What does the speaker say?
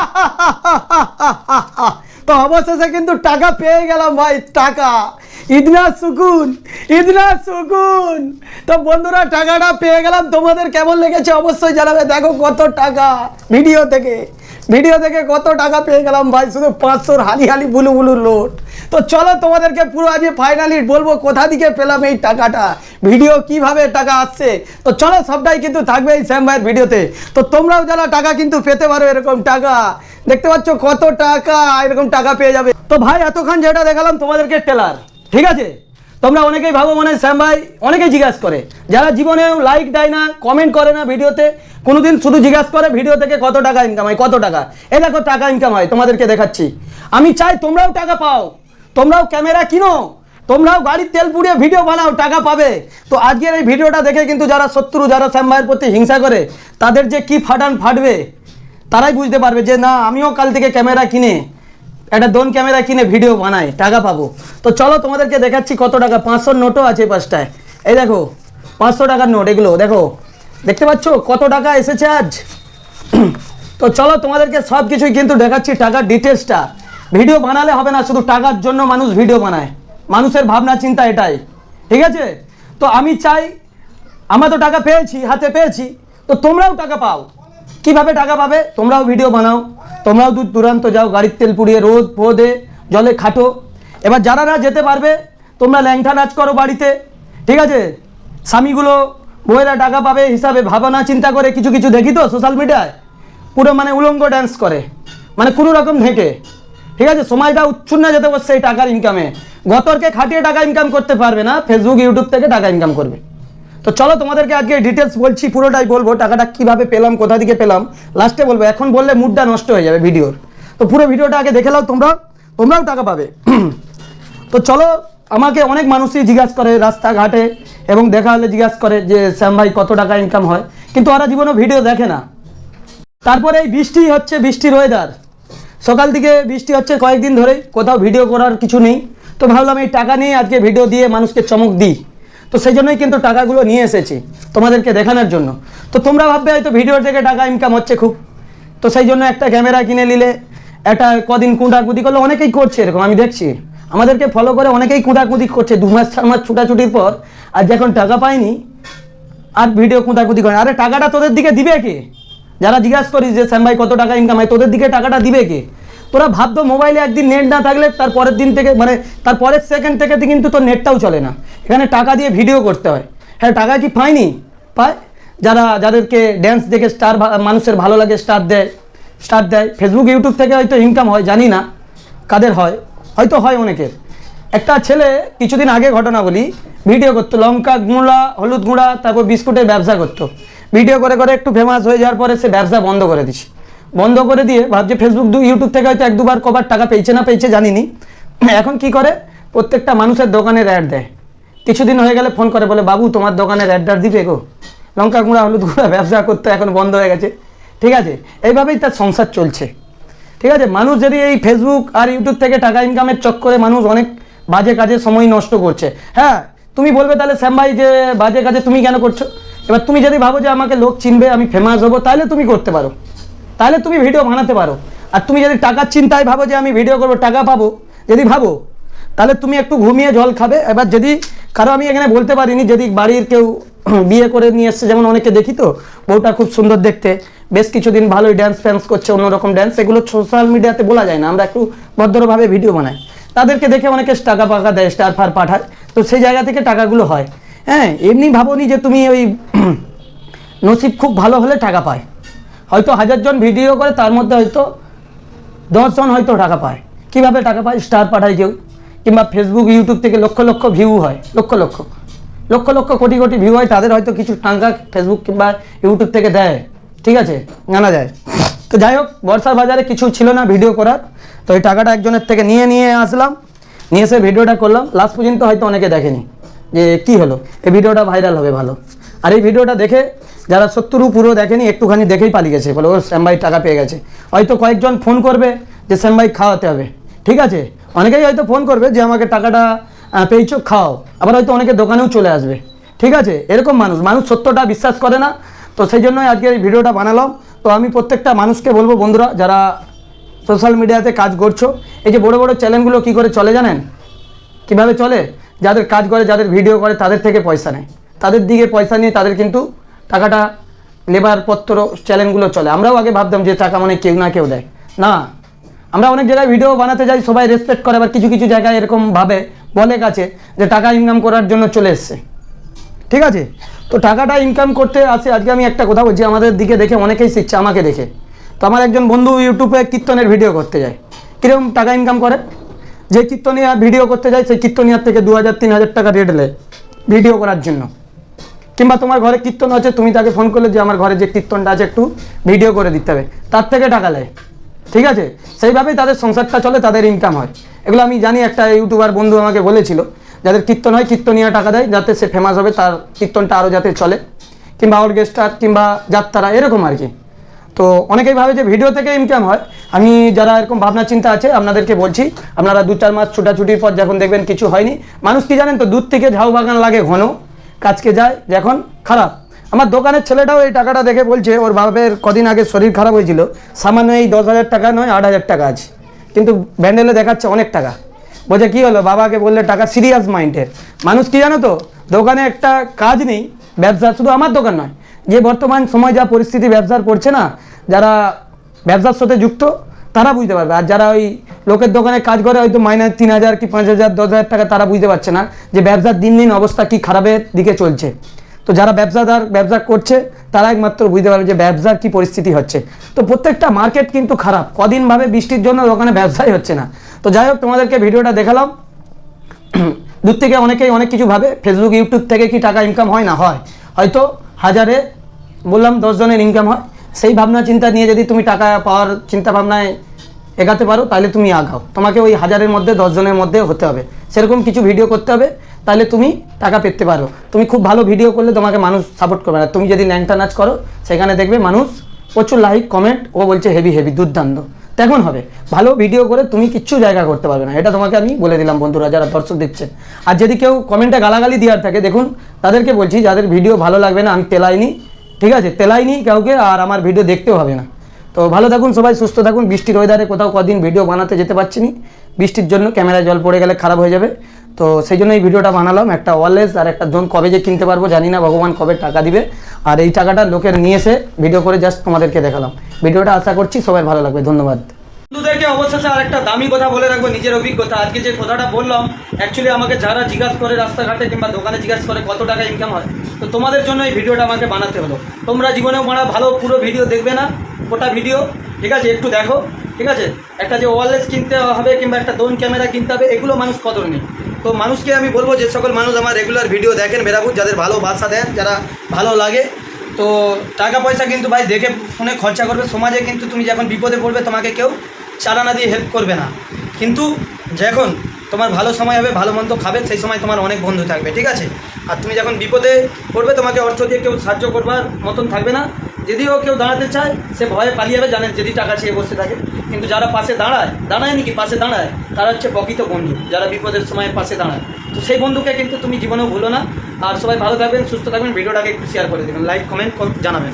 তো অবশেষে কিন্তু টাকা পেয়ে গেলাম ভাই, টাকা। ইদনা সুকুন ইদনা সুকুন। তো বন্ধুরা, টাকাটা পেয়ে গেলাম। তোমাদের কেমন লেগেছে অবশ্যই জানাবে। দেখো কত টাকা ভিডিও থেকে। ভিডিও থেকে কত টাকা পেয়ে গেলাম ভাই? শুধু পাঁচশোর হালি হালি বুলু বুলু লোট তো চলো তোমাদেরকে পুরো আজকে ফাইনালি বলব কোথা থেকে পেলাম এই টাকাটা? ভিডিও কীভাবে টাকা আসছে? তো চলো সবটাই কিন্তু থাকবে এই শ্যাম ভাইয়ের ভিডিওতে। তো তোমরাও যারা টাকা কিন্তু পেতে পারো এরকম টাকা, দেখতে পাচ্ছ কত টাকা এরকম টাকা পেয়ে যাবে। তো ভাই, এতক্ষণ যেটা দেখালাম তোমাদেরকে টেলার ঠিক আছে? তোমরা অনেকেই ভাবো মনে শ্যাম ভাই অনেকেই জিজ্ঞাসা করে। যারা জীবনেও লাইক দেয় না কমেন্ট করে না ভিডিওতে, কোনোদিন শুধু জিজ্ঞাসা করে ভিডিও থেকে কত টাকা ইনকাম হয়, কত টাকা। এ দেখো টাকা ইনকাম হয়, তোমাদেরকে দেখাচ্ছি। আমি চাই তোমরাও টাকা পাও, তোমরাও ক্যামেরা কিনো, তোমরাও গাড়ির তেল পুড়িয়ে ভিডিও বানাও, টাকা পাবে। তো আজকের এই ভিডিওটা দেখে কিন্তু যারা শত্রু, যারা শ্যাম ভাইয়ের প্রতি হিংসা করে, তাদের যে কি ফাটান ফাটবে, তারাই বুঝতে পারবে যে না, আমিও কাল থেকে ক্যামেরা কিনে একটা দোন ক্যামেরা কিনে ভিডিও বানায়, টাকা পাবো। তো চলো তোমাদেরকে দেখাচ্ছি কত টাকা, পাঁচশোর নোটও আছে পাঁচটায় এই দেখো, পাঁচশো টাকার নোট, এগুলো, দেখো। দেখতে পাচ্ছ? কত টাকা এসেছে আজ? তো চলো তোমাদেরকে সব কিছুই কিন্তু দেখাচ্ছি টাকার ডিটেলসটা ভিডিও বানালে হবে না, শুধু টাকার জন্য মানুষ ভিডিও বানায়। মানুষের ভাবনা, চিন্তা এটাই। ঠিক আছে? তো আমি চাই, আমরা তো টাকা পেয়েছি, হাতে পেয়েছি, তো তোমরাও টাকা পাও। কীভাবে টাকা পাবে? তোমরাও ভিডিও বানাও। তোমরাও দূর দূরান্ত যাও, গাড়ির তেল পুড়িয়ে রোদ ফোদে জলে খাটো। এবার যারা না যেতে পারবে, তোমরা ল্যাংটা নাচ করো বাড়িতে। ঠিক আছে? স্বামীগুলো বউয়েরা টাকা পাবে হিসাবে ভাবনা চিন্তা করে কিছু কিছু দেখি তো সোশ্যাল মিডিয়ায় পুরো মানে উলঙ্গ ড্যান্স করে। মানে কোনো রকম ঢেকে। ঠিক আছে? সময়টা উচ্ছন্ন যেতে বসছে এই টাকার ইনকামে গতরকে খাটিয়ে টাকা ইনকাম করতে পারবে না ফেসবুক ইউটিউব থেকে টাকা ইনকাম করবে। তো চলো তোমাদেরকে আজকে ডিটেলস বলছি, পুরোটাই বলব, টাকাটা কীভাবে পেলাম, কোথা থেকে পেলাম। লাস্টে বলব, এখন বললে মুডটা নষ্ট হয়ে যাবে ভিডিওর। তো পুরো ভিডিওটা আগে দেখে নাও তোমরা, তোমরাও টাকা পাবে। তো চলো, আমাকে অনেক মানুষই জিজ্ঞাসা করে রাস্তাঘাটে, এবং দেখা হলে জিজ্ঞাসা করে যে, শ্যাম ভাই, কত টাকা ইনকাম হয়? কিন্তু ওরা জীবনে ভিডিও দেখে না। তারপরে এই বৃষ্টি হচ্ছে বৃষ্টির ওয়েদার সকাল থেকে বৃষ্টি হচ্ছে কয়েকদিন ধরেই, কোথাও ভিডিও করার কিছু নেই। তো ভাবলাম এই টাকা নিয়ে আজকে ভিডিও দিয়ে মানুষকে চমক দিই। তো সেই জন্যই কিন্তু টাকাগুলো নিয়ে এসেছি তোমাদেরকে দেখানোর জন্য। তো তোমরা ভাববে হয়তো ভিডিও থেকে টাকা ইনকাম হচ্ছে খুব। তো সেই জন্য একটা ক্যামেরা কিনে নিলে, একটা কদিন কুঁদাকুদি করলে অনেকেই করছে এরকম, আমি দেখছি। আমাদেরকে ফলো করে অনেকেই কুঁদাকুদি করছে, দু মাস, চার মাস ছুটাছুটির পর। আর যখন টাকা পায়নি, আর ভিডিও কুঁদাকুদি করে আরে টাকাটা তোদের দিকে দিবে কে? যারা জিজ্ঞাসা করিস যে, শ্যাম ভাই, কত টাকা ইনকাম হয়? তোদের দিকে টাকাটা দিবে কে? তোরা ভাবতো মোবাইলে একদিন নেট না থাকলে তার পরের দিন থেকে মানে তার পরের সেকেন্ড থেকে কিন্তু তোর নেটটাও চলে না। এখানে টাকা দিয়ে ভিডিও করতে হয়। হ্যাঁ টাকা কি পায়নি? পায়। যারা, যাদেরকে ড্যান্স দেখে স্টার মানুষের ভালো লাগে স্টার দেয় স্টার দেয়। ফেসবুক ইউটিউব থেকে হয়তো ইনকাম হয়, জানি না কাদের হয়। হয়তো হয় অনেকের। একটা ছেলে কিছুদিন আগে ঘটনা বলি ভিডিও করতো, লঙ্কা গুঁড়া, হলুদ গুঁড়া, তারপর বিস্কুটের ব্যবসা করতো। ভিডিও করে করে একটু ফেমাস হয়ে যাওয়ার পরে সে ব্যবসা বন্ধ করে দিছে। বন্ধ করে দিয়ে ভাবছে ফেসবুক দু ইউটিউব থেকে হয়তো এক দুবার কবার টাকা পেয়েছে না পেয়েছে, জানিনি। এখন কি করে? প্রত্যেকটা মানুষের দোকানের অ্যাড দেয়। কিছুদিন হয়ে গেলে ফোন করে, বলে, বাবু, তোমার দোকানের অ্যাডটা দিবে গো। লঙ্কা গুঁড়া, হলুদ গুঁড়া, ব্যবসা করতে এখন বন্ধ হয়ে গেছে। ঠিক আছে? এইভাবেই তার সংসার চলছে। ঠিক আছে? মানুষ যদি এই ফেসবুক আর ইউটিউব থেকে টাকা ইনকামের চক্করে মানুষ অনেক বাজে কাজে সময় নষ্ট করছে। হ্যাঁ তুমি বলবে তাহলে, শ্যাম ভাই, যে বাজে কাজে তুমি কেন করছ? এবার তুমি যদি ভাবো যে আমাকে লোক চিনবে, আমি ফেমাস হব, তাহলে তুমি করতে পারো। তাহলে তুমি ভিডিও বানাতে পারো। আর তুমি যদি টাকার চিন্তায় ভাবো যে আমি ভিডিও করব, টাকা পাবো, যদি ভাবো, তাহলে তুমি একটু ঘুমিয়ে জল খাবে। এবার যদি কারও আমি এখানে বলতে পারিনি, যদি বাড়ির কেউ বিয়ে করে নিয়ে এসছে, যেমন অনেকে দেখি তো, বউটা খুব সুন্দর দেখতে, বেশ কিছুদিন ভালোই ড্যান্স ফ্যান্স করছে, অন্যরকম ড্যান্স এগুলো সোশ্যাল মিডিয়াতে বলা যায় না, আমরা একটু ভদ্রভাবে ভিডিও বানাই। তাদেরকে দেখে অনেকে টাকা পাকা দেয় স্টার ফার পাঠায়, তো সেই জায়গা থেকে টাকাগুলো হয়। হ্যাঁ এমনি ভাবোনি যে তুমি ওই নসিব খুব ভালো হলে টাকা পায়। হয়তো হাজারজন ভিডিও করে, তার মধ্যে হয়তো দশজন হয়তো টাকা পায়। কীভাবে টাকা পায়? স্টার পাঠায় কেউ। কিংবা ফেসবুক ইউটিউব থেকে লক্ষ লক্ষ ভিউ হয়। লক্ষ লক্ষ। লক্ষ লক্ষ কোটি কোটি ভিউ হয়, তাদের হয়তো কিছু টাকা ফেসবুক কিংবা ইউটিউব থেকে দেয়। ঠিক আছে? জানা যায়। তো যাই হোক, বর্ষার বাজারে কিছু ছিল না ভিডিও করার। তো এই টাকাটা একজনের থেকে নিয়ে নিয়ে আসলাম। নিয়ে এসে ভিডিওটা করলাম। লাস্ট পর্যন্ত হয়তো অনেকে দেখেনি যে কি হলো। এই ভিডিওটা ভাইরাল হবে ভালো। আর এই ভিডিওটা দেখে যারা সত্তরও পুরো দেখেনি, একটুখানি দেখেই পালিয়ে গেছে, বলে ও শ্যাম ভাই টাকা পেয়ে গেছে। হয়তো কয়েকজন ফোন করবে যে শ্যাম ভাই খাওয়াতে হবে। ঠিক আছে? অনেকেই হয়তো ফোন করবে যে আমাকে টাকাটা পেয়েছ, খাও। আবার হয়তো অনেকে দোকানেও চলে আসবে। ঠিক আছে? এরকম মানুষ। মানুষ সত্যটা বিশ্বাস করে না। তো সেই জন্যই আজকে এই ভিডিওটা বানালাম। তো আমি প্রত্যেকটা মানুষকে বলব, বন্ধুরা, যারা সোশ্যাল মিডিয়াতে কাজ করছ, এই যে বড় বড় চ্যানেলগুলো কি করে চলে জানেন? কীভাবে চলে? যাদের কাজ করে, যাদের ভিডিও করে, তাদের থেকে পয়সা নেয়। তাদের দিকে পয়সা নিয়ে তাদের কিন্তু টাকাটা লেবার পত্র চ্যানেলগুলো চলে। আমরাও আগে ভাবতাম যে টাকা মানে কেউ না কেউ দেয়। না, আমরা অনেক জায়গায় ভিডিও বানাতে যাই, সবাই রেসপেক্ট করে, আবার কিছু কিছু জায়গায় এরকম ভাবে বলে কাছে যে টাকা ইনকাম করার জন্য চলে এসছে। ঠিক আছে? তো টাকাটা ইনকাম করতে আসে আজকে আমি একটা কথা বলছি, আমাদের দিকে দেখে অনেকেই শিখছে, আমাকে দেখে। তো আমার একজন বন্ধু ইউটিউবে কীর্তনের ভিডিও করতে যায়। কীরকম টাকা ইনকাম করে? যে কীর্তনিয়া ভিডিও করতে যায়, সেই কীর্তনিয়ার থেকে দু হাজার, তিন হাজার টাকা রেট নেয় ভিডিও করার জন্য। কিংবা তোমার ঘরে কীর্তন আছে, তুমি তাকে ফোন করলে যে আমার ঘরে যে কীর্তনটা আছে একটু ভিডিও করে দিতে হবে। তার থেকে টাকা নেয়। ঠিক আছে? সেইভাবেই তাদের সংসারটা চলে, তাদের ইনকাম হয়। এগুলো আমি জানি, একটা ইউটিউবার বন্ধু আমাকে বলেছিল, যাদের কীর্তন হয়, কীর্তনিয়া টাকা দেয়, যাতে সে ফেমাস হবে, তার কীর্তনটা আরও যাতে চলে। কিংবা অর্কেস্ট্রার কিংবা যাত্রা এরকম আর কি। তো অনেকেই ভাবে যে ভিডিও থেকে ইনকাম হয়। আমি যারা এরকম ভাবনা চিন্তা আছে, আপনাদেরকে বলছি, আপনারা দু চার মাস ছুটাছুটির পর যখন দেখবেন কিছু হয়নি, মানুষ কি জানেন তো, দূর থেকে ঝাউ বাগান লাগে ঘন। কাজকে যায় যখন খারাপ। আমার দোকানের ছেলেটাও এই টাকাটা দেখে বলছে, ওর বাপের কদিন আগে শরীর খারাপ হয়েছিল। সামান্য এই দশ হাজার টাকা নয়, আট হাজার টাকা আছে। কিন্তু ব্যান্ডেলে দেখাচ্ছে অনেক টাকা। বলছে, কী হলো? বাবাকে বললে টাকা সিরিয়াস মাইন্ডের মানুষ কি জানো তো? দোকানে একটা কাজ নেই, ব্যবসা শুধু আমার দোকান নয়। যে বর্তমান সময় যা পরিস্থিতি ব্যবসার পড়ছে না, যারা ব্যবসার সাথে যুক্ত, তারা বুঝতে পারবে। আর যারা ওই লোকের দোকানে কাজ করে হয়তো মাইনে তিন হাজার কি পাঁচ হাজার, দশ হাজার টাকা, তারা বুঝতে পারছে না যে ব্যবসার দিন দিন অবস্থা কি খারাপের দিকে চলছে। তো যারা ব্যবসাদার, ব্যবসা করছে, তারা একমাত্র বুঝতে পারবে যে ব্যবসার কি পরিস্থিতি হচ্ছে। তো প্রত্যেকটা মার্কেট কিন্তু খারাপ। কদিনভাবে বৃষ্টির জন্য দোকানে ব্যবসাই হচ্ছে না। তো যাই হোক, তোমাদেরকে ভিডিওটা দেখালাম। দূর থেকে অনেকেই অনেক কিছু ভাবে। ফেসবুক ইউটিউব থেকে কি টাকা ইনকাম হয় না? হয়। হয়তো হাজারে, বললাম দশজনের ইনকাম হয়। সেই ভাবনা, চিন্তা নিয়ে যদি তুমি টাকা পাওয়ার চিন্তা ভাবনায় এগাতে পারো, তাহলে তুমি আগাও। তোমাকে ওই হাজারের মধ্যে দশজনের মধ্যে হতে হবে। সেরকম কিছু ভিডিও করতে হবে, তাহলে তুমি টাকা পেতে পারো। তুমি খুব ভালো ভিডিও করলে তোমাকে মানুষ সাপোর্ট করবে না। তুমি যদি ল্যাংটা নাচ করো, সেখানে দেখবে মানুষ প্রচুর লাইক কমেন্ট ও বলছে হেভি হেভি দুর্দান্ত। তেমন হবে, ভালো ভিডিও করে তুমি কিচ্ছু জায়গা করতে পারবে না। এটা তোমাকে আমি বলে দিলাম বন্ধুরা, যারা দর্শক দিচ্ছে আর যদি কেউ কমেন্টে গালাগালি দেওয়ার থাকে, দেখুন, তাদেরকে বলছি, যাদের ভিডিও ভালো লাগবে না, আমি তেলাইনি। ঠিক আছে, তেলাইনি কাউকে, আর আমার ভিডিও দেখতেও হবে না। তো ভালো থাকুন সবাই, সুস্থ থাকুন। বৃষ্টির ওয়েদারে কোথাও কদিন ভিডিও বানাতে যেতে পারছি না বৃষ্টির জন্য ক্যামেরায় জল পড়ে গেলে খারাপ হয়ে যাবে। তো সেই জন্য এই ভিডিওটা বানালাম। একটা ওয়ারলেস আর একটা জোন কবে যে কিনতে পারব জানি না, ভগবান কবে টাকা দিবে। আর এই টাকাটা লোকের নিয়ে এসে ভিডিও করে জাস্ট তোমাদেরকে দেখালাম। ভিডিওটা আশা করছি সবাই ভালো লাগবে। ধন্যবাদ। বন্ধুদেরকে অবশেষে আর একটা দামি কথা বলে রাখব, নিজের অভিজ্ঞতা। আজকে যে কথাটা বললাম অ্যাকচুয়ালি আমাকে যারা জিজ্ঞাসা করে রাস্তাঘাটে কিংবা দোকানে জিজ্ঞাসা করে কত টাকা ইনকাম হয় তো তোমাদের জন্য এই ভিডিওটা আমাকে বানাতে হলো। তোমরা জীবনেও মারা ভালো পুরো ভিডিও দেখবে না, গোটা ভিডিও, ঠিক আছে? একটু দেখো, ঠিক আছে? একটা যে ওয়ারলেস কিনতে হবে কিংবা একটা দোন ক্যামেরা কিনতে হবে, এগুলো মানুষ কদর নেই। তো মানুষকে আমি বলব যে সকল মানুষ আমার রেগুলার ভিডিও দেখেন বেরাবুজ যাদের ভালো বাসা দেন, যারা ভালো লাগে। তো টাকা পয়সা কিন্তু ভাই দেখে ফোনে খরচা করবে। সমাজে কিন্তু তুমি যখন বিপদে পড়বে, তোমাকে কেউ চালানা দিয়ে হেল্প করবে না। কিন্তু যখন তোমার ভালো সময় হবে, ভালো মন্দ খাবে, সেই সময় তোমার অনেক বন্ধু থাকবে, ঠিক আছে? আর তুমি যখন বিপদে পড়বে, তোমাকে অর্থ দিয়ে কেউ সাহায্য করবার মতন থাকবে না। যদিও কেউ দাঁড়াতে চায়, সে ভয়ে পালিয়ে যাবে, জানেন যদি টাকা চেয়ে বসে থাকে। কিন্তু যারা পাশে দাঁড়ায় দাঁড়ায় নাকি পাশে দাঁড়ায়, তারা হচ্ছে প্রকৃত বন্ধু, যারা বিপদের সময় পাশে দাঁড়ায়। তো সেই বন্ধুকে কিন্তু তুমি জীবনেও ভুলো না। আর সবাই ভালো থাকবেন, সুস্থ থাকবেন, ভিডিওটাকে একটু শেয়ার করে দেবেন। লাইক কমেন্ট জানাবেন।